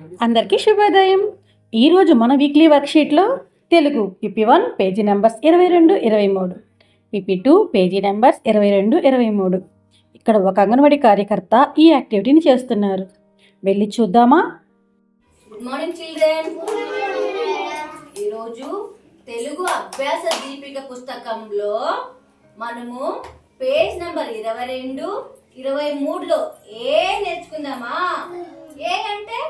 అందరికీ శుభోదయం. ఈరోజు మన weekly వర్క్షీట్లో Telugu PP one page numbers ఇరవై రెండు ఇరవై మూడు. పిపి టూ పేజీ నెంబర్స్ ఇరవై రెండు ఇరవై మూడు. ఇక్కడ ఒక అంగన్వాడీ కార్యకర్త ఈ యాక్టివిటీని చేస్తున్నారు. వెళ్ళి చూద్దామా? గుడ్ మార్నింగ్ చిల్డ్రన్ ఈరోజు తెలుగు అభ్యాస దీపిక పుస్తకంలో మనము పేజ్ నెంబర్ ఇరవై రెండు ఇరవై మూడులో ఏ నేర్చుకుందామా? ఏ అంటే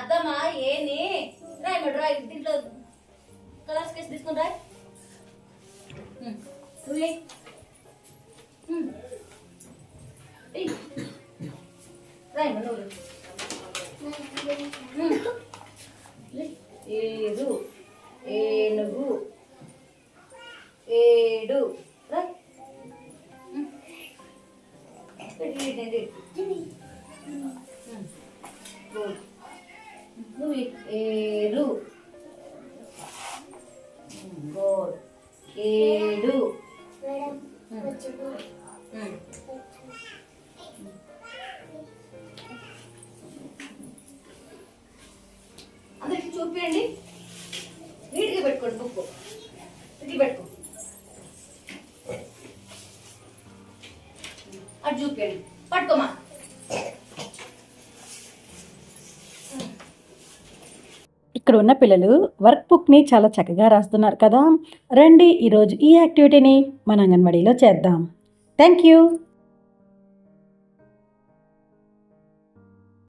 అర్థమా ఏని? రాయ్ మేడం దీంట్లో కలర్స్ కేసు తీసుకుని రాయ్. హ్మ్. ఏడు ఏనుగు. ఏడు. రాయ్. నువ్వు ఏడు ఏడు. అందరికి చూపించండి నీట్గా పెట్టుకోండి బుక్ ఇది పెట్టుకో. అటు చూపించండి పట్టుకోమా? ఇక్కడ ఉన్న పిల్లలు వర్క్ బుక్ని చాలా చక్కగా రాస్తున్నారు కదా. రండి ఈరోజు ఈ యాక్టివిటీని మన అంగన్వాడీలో చేద్దాం. Thank you